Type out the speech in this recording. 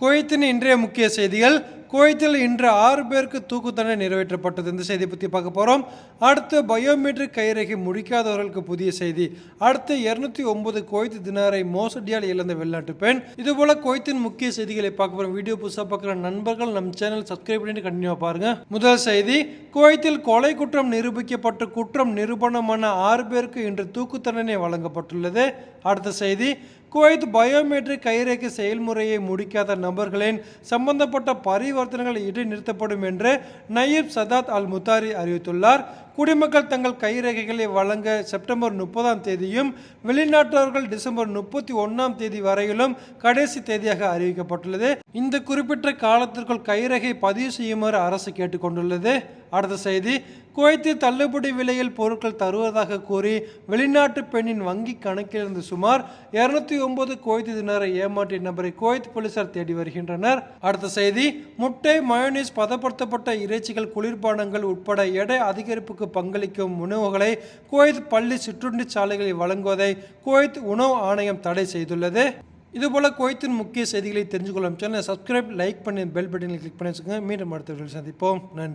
குவைத்தின் இன்றைய முக்கிய செய்திகள். குவைத்தில் இன்று ஆறு பேருக்கு தூக்கு தண்டனை நிறைவேற்றப்பட்டது. இந்த செய்தியை பற்றி பார்க்க போகிறோம் அடுத்து பயோமெட்ரிக் கைரேகை முடிக்காதவர்களுக்கு புதிய செய்தி. அடுத்து இருநூத்தி ஒன்பது குவைத் தினாரை மோசடியால் இழந்த வெளிநாட்டு பெண். இதுபோல குவைத்தின் முக்கிய செய்திகளை பார்க்க போகிறோம் வீடியோ புதுசாக பார்க்குற நண்பர்கள் நம் சேனல் சப்ஸ்கிரைப் பண்ணிட்டு கண்டினியூவாக பாருங்க. முதல் செய்தி குவைத்தில் கொலை குற்றம் நிரூபிக்கப்பட்டு குற்றம் நிரூபணமான ஆறு பேருக்கு இன்று தூக்கு தண்டனை வழங்கப்பட்டுள்ளது. அடுத்த செய்தி குவைத் பயோமெட்ரிக் கைரேகை செயல்முறையை முடிக்காத நபர்களின் சம்பந்தப்பட்ட பரிவர்த்தனைகள் இடைநிறுத்தப்படும் என்று நயீப் சதாத் அல் முத்தாரி அறிவித்துள்ளார். குடிமக்கள் தங்கள் கைரேகைகளை வழங்க செப்டம்பர் முப்பதாம் தேதியும் வெளிநாட்டவர்கள் டிசம்பர் முப்பத்தி ஒன்றாம் தேதி வரையிலும் கடைசி தேதியாக அறிவிக்கப்பட்டுள்ளது. இந்த குறிப்பிட்ட காலத்திற்குள் கைரேகை பதிவு செய்யுமாறு அரசு கேட்டுக்கொண்டுள்ளது. அடுத்த செய்தி குவைத்தில் தள்ளுபடி விலையில் பொருட்கள் தருவதாக கூறி வெளிநாட்டு பெண்ணின் வங்கி கணக்கிலிருந்து சுமார் இருநூத்தி ஒன்பது குவைத்து தினரை ஏமாற்றிய நபரை குவைத் போலீசார் தேடி வருகின்றனர். அடுத்த செய்தி முட்டை மயோனிஸ் பதப்படுத்தப்பட்ட இறைச்சிகள் குளிர்பானங்கள் உட்பட எடை அதிகரிப்புக்கு பங்களிக்கும் உணவுகளை குவைத் பள்ளி சிற்றுண்டி சாலைகளில் வழங்குவதை குவைத் உணவு ஆணையம் தடை செய்துள்ளது. இதுபோல குவைத்தின் முக்கிய செய்திகளை தெரிஞ்சுக்கொள்ளும் சேனலை சப்ஸ்கிரைப் லைக் பண்ணி பெல் பட்டனில் கிளிக் பண்ணி வச்சுக்கோங்க. மீண்டும் அடுத்த சந்திப்போம். நன்றி.